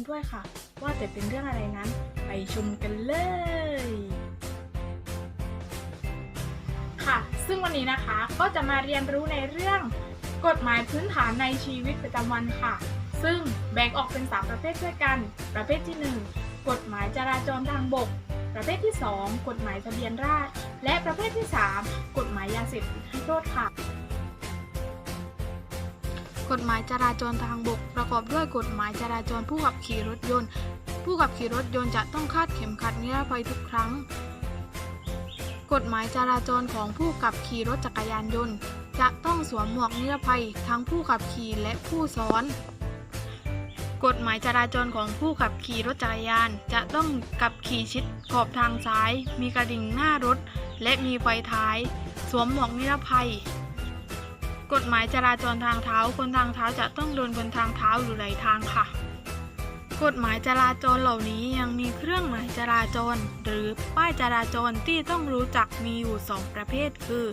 กันด้วยค่ะ ว่าแต่เป็นเรื่องอะไรนั้นไปชมกันเลย ค่ะ ซึ่งวันนี้นะคะก็จะมาเรียนรู้ในเรื่องกฎหมายพื้นฐานในชีวิตประจำวันค่ะ ซึ่งแบ่งออกเป็น 3 ประเภทด้วยกัน ประเภทที่ 1 กฎหมายจราจรทางบก ประเภทที่ 2 กฎหมายทะเบียนราษฎรและประเภทที่ 3 กฎหมายยาเสพติดให้โทษค่ะ กฎหมายจราจรทางบก ประกอบด้วยกฎหมายจราจรผู้ขับขี่รถยนต์ ผู้ขับขี่รถยนต์จะต้องคาดเข็มขัดนิรภัยทุกครั้ง กฎหมายจราจรของผู้ขับขี่รถจักรยานยนต์ จะต้องสวมหมวกนิรภัยทั้งผู้ขับขี่และผู้ซ้อน กฎหมายจราจรของผู้ขับขี่รถจักรยาน จะต้องขับขี่ชิดขอบทางซ้าย มีกระดิ่งหน้ารถ และมีไฟท้าย สวมหมวกนิรภัย กฎหมายจราจรทางเท้าคนทางเท้าจะต้องเดินบนทางเท้าอยู่หลทางค่ะ กฎหมายจราจรเหล่านี้ยังมีเครื่องหมายจราจร หรือป้ายจราจรที่ต้องรู้จักมีอยู่ 2 ประเภท คือ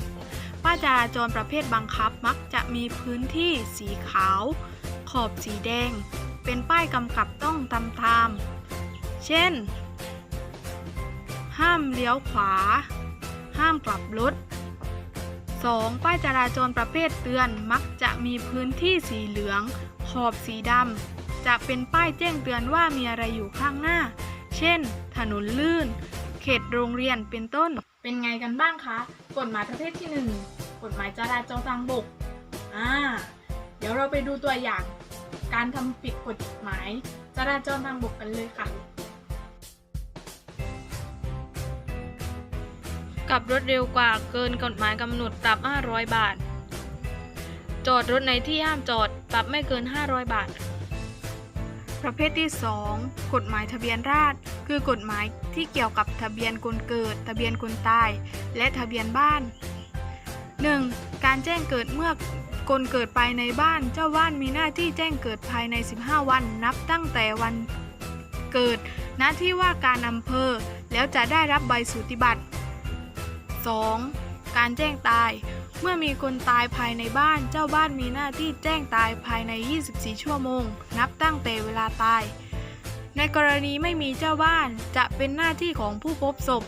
ป้ายจราจรประเภทบังคับมักจะมีพื้นที่สีขาว ขอบสีแดง เป็นป้ายกำกับต้องตามตาม เช่น ห้ามเลี้ยวขวา ห้ามกลับรถ 2. ป้ายจราจรประเภทเตือนมักจะมีพื้นที่สีเหลือง ขอบสีดำจะเป็นป้ายแจ้งเตือนว่ามีอะไรอยู่ข้างหน้า เช่น ถนนลื่น เขตโรงเรียนเป็นต้น เป็นไงกันบ้างคะ กฎหมายประเภทที่ 1 กฎหมายจราจรทางบกอ่าเดี๋ยวเราไปดูตัวอย่าง การทำผิดกฎหมายจราจรทางบกกันเลยค่ะ ขับรถเร็วกว่าเกินกฎหมายกำหนดปรับ 500 บาท จอดรถในที่ห้ามจอดปรับไม่เกิน 500 บาท ประเภทที่ 2 กฎหมายทะเบียนราษฎร์คือกฎหมายที่เกี่ยวกับทะเบียนคนเกิด ทะเบียนคนตาย และทะเบียนบ้าน 1. การแจ้งเกิดเมื่อคนเกิดภายในบ้าน เจ้าบ้านมีหน้าที่แจ้งเกิดภายใน 15 วันนับตั้งแต่วันเกิด หน้าที่ว่าการอำเภอ แล้วจะได้รับใบสูติบัตร 2. การแจ้งตาย เมื่อมีคนตายภายในบ้าน เจ้าบ้านมีหน้าที่แจ้งตายภายใน 24 ชั่วโมง นับตั้งแต่เวลาตาย ในกรณีไม่มีเจ้าบ้านจะเป็นหน้าที่ของผู้พบศพ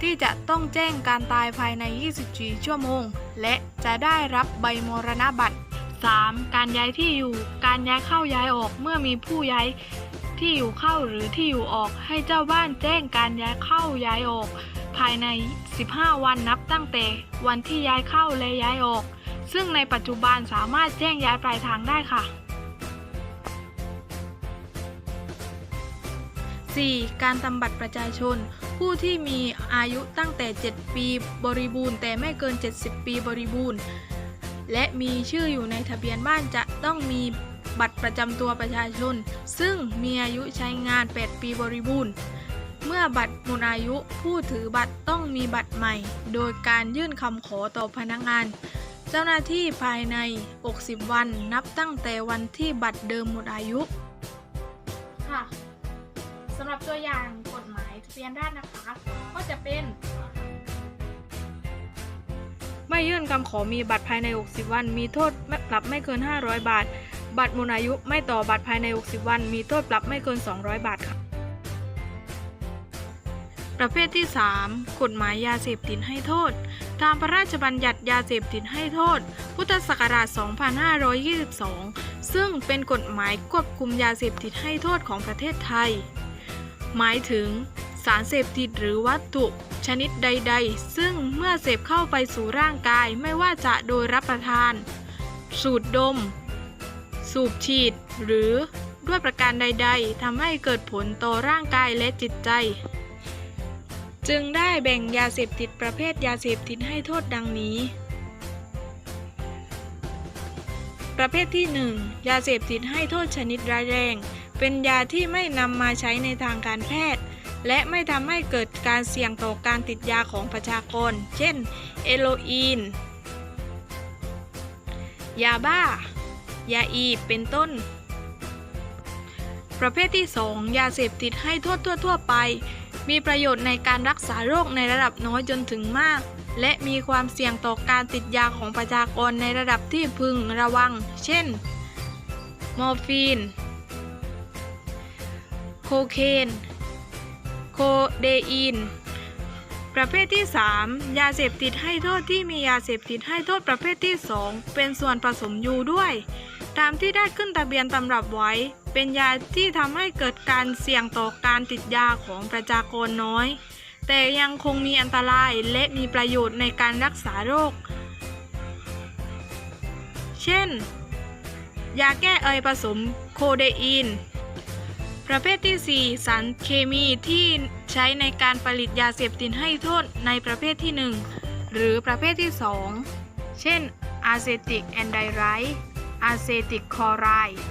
ที่จะต้องแจ้งการตายภายใน 24 ชั่วโมง และจะได้รับใบมรณบัตร 3. การย้ายที่อยู่ การย้ายเข้าย้ายออกเมื่อมีผู้ย้ายที่อยู่เข้าหรือที่อยู่ออกให้เจ้าบ้านแจ้งการย้ายเข้าย้ายออก ภายใน 15 วันนับตั้งแต่วันที่ย้ายเข้าและย้ายออก ซึ่งในปัจจุบันสามารถแจ้งย้ายปลายทางได้ค่ะ 4. การทำบัตรประชาชน ผู้ที่มีอายุตั้งแต่ 7 ปีบริบูรณ์แต่ไม่เกิน 70 ปีบริบูรณ์ และมีชื่ออยู่ในทะเบียนบ้านจะต้องมีบัตรประจำตัวประชาชน ซึ่งมีอายุใช้งาน 8 ปีบริบูรณ์ เมื่อบัตรหมดอายุผู้ถือบัตรต้องมีบัตรใหม่ โดยการยื่นคำขอต่อพนักงาน เจ้าหน้าที่ภายใน 60 วันนับตั้งแต่วันที่บัตรเดิมหมดอายุค่ะสำหรับตัวอย่างกฎหมายทะเบียนราษฎร์นะคะ ก็จะเป็นไม่ยื่นคำขอมีบัตรภายใน 60 วัน มีโทษปรับไม่เกิน 500 บาท บัตรหมดอายุไม่ต่อบัตรภายใน 60 วัน มีโทษปรับไม่เกิน 200 บาทค่ะ ประเภทที่ 3 กฎหมายยาเสพติดให้โทษ ตามพระราชบัญญัติยาเสพติดให้โทษ พุทธศักราช 2522 ซึ่งเป็นกฎหมายควบคุมยาเสพติดให้โทษของประเทศไทย หมายถึงสารเสพติดหรือวัตถุ ชนิดใด ๆ ซึ่งเมื่อเสพเข้าไปสู่ร่างกายไม่ว่าจะโดยรับประทาน สูดดม สูบฉีด หรือด้วยประการใด ๆทำให้เกิดผลต่อร่างกายและจิตใจ จึงได้แบ่งยาเสพติดประเภทยาเสพติดให้โทษดังนี้ ประเภทที่ 1 ยาเสพติดให้โทษชนิดร้ายแรง เป็นยาที่ไม่นำมาใช้ในทางการแพทย์ และไม่ทำให้เกิดการเสี่ยงต่อการติดยาของประชากร เช่น เอโรอีน ยาบ้า ยาอีเป็นต้นประเภทที่ 2 ยาเสพติดให้โทษทั่ว ๆ ไป มีประโยชน์ในการรักษาโรคในระดับน้อยจนถึงมาก และมีความเสี่ยงต่อการติดยาของประชากรในระดับที่พึงระวัง เช่น มอร์ฟีน โคเคน โคเดอีน ประเภทที่ 3 ยาเสพติดให้โทษที่มียาเสพติดให้โทษประเภทที่ 2 เป็นส่วนผสมอยู่ด้วย ตามที่ได้ขึ้นทะเบียนตำรับไว้ เป็นยาที่ทำให้เกิดการเสี่ยงต่อการติดยาของประชากรน้อย แต่ยังคงมีอันตรายและมีประโยชน์ในการรักษาโรค เช่น ยาแก้ไอผสมโคเดอีน ประเภทที่ 4 สารเคมีที่ใช้ในการผลิตยาเสพติดให้โทษในประเภทที่ 1 หรือประเภทที่ 2 เช่นอะเซติกแอนไดไรต์ อะเซติกคลอไรด์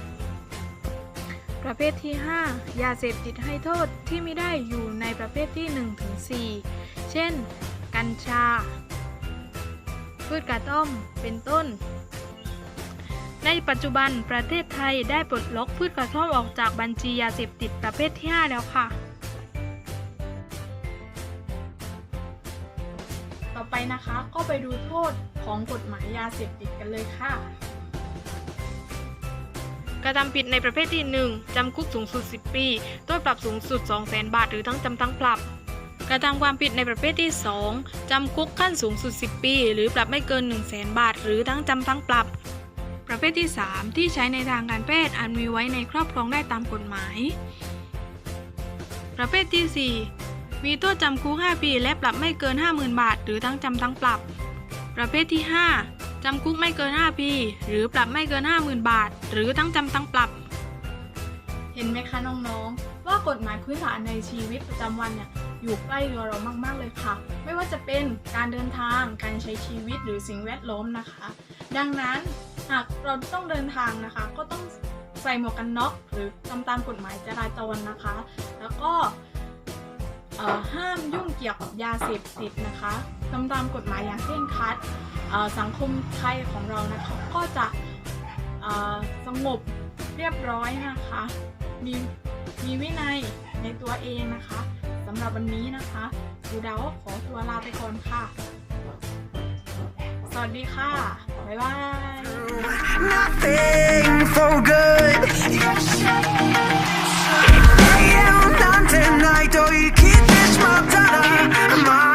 ประเภทที่ 5 ยาเสพติดให้โทษที่ไม่ได้อยู่ในประเภทที่1-4เช่น กัญชา พืชกระท่อม เป็นต้น ในปัจจุบันประเทศไทยได้ปลดล็อกพืชกระท่อมออกจากบัญชียาเสพติดประเภทที่ 5 แล้วค่ะ ต่อไปนะคะก็ไปดูโทษของกฎหมายยาเสพติดกันเลยค่ะ กระทำผิดในประเภทที่ 1 จำคุกสูงสุด 10 ปี โทษปรับสูงสุด 200,000 บาท หรือทั้งจำทั้งปรับ กระทำความผิดในประเภทที่ 2 จำคุกขั้นสูงสุด 10 ปี หรือปรับไม่เกิน 100,000 บาท หรือทั้งจำทั้งปรับ ประเภทที่ 3 ที่ใช้ในทางการแพทย์อันมีไว้ในครอบครองได้ตามกฎหมาย ประเภทที่ 4 มีโทษจำคุก 5 ปี และปรับไม่เกิน 50,000 บาท หรือทั้งจำทั้งปรับ ประเภทที่ 5 จำคุกไม่เกิน 5 ปี หรือปรับไม่เกิน 50,000 บาท หรือทั้งจำทั้งปรับ เห็นไหมคะน้องๆ ว่ากฎหมายพื้นฐานในชีวิตประจำวันเนี่ยอยู่ใกล้ตัวเรามากๆเลยค่ะ ไม่ว่าจะเป็นการเดินทางการใช้ชีวิตหรือสิ่งแวดล้อมนะคะ ดังนั้นหากเราต้องเดินทางนะคะ ก็ต้องใส่หมวกกันน็อกหรือทำตามกฎหมายจราจรนะคะ แล้วก็ห้ามยุ่งเกี่ยวกับยาเสพติดนะคะ ทำตามกฎหมายอย่างเคร่งครัดสังคมไทยของเรานะคะก็จะสงบเรียบร้อยนะคะ มีมีวินัยในตัวเองนะคะสำหรับวันนี้นะคะดูดาวขอตัวลาไปก่อนค่ะ สวัสดีค่ะ บ๊ายบาย Nothing for good I am not tonight と言い切ってしまったら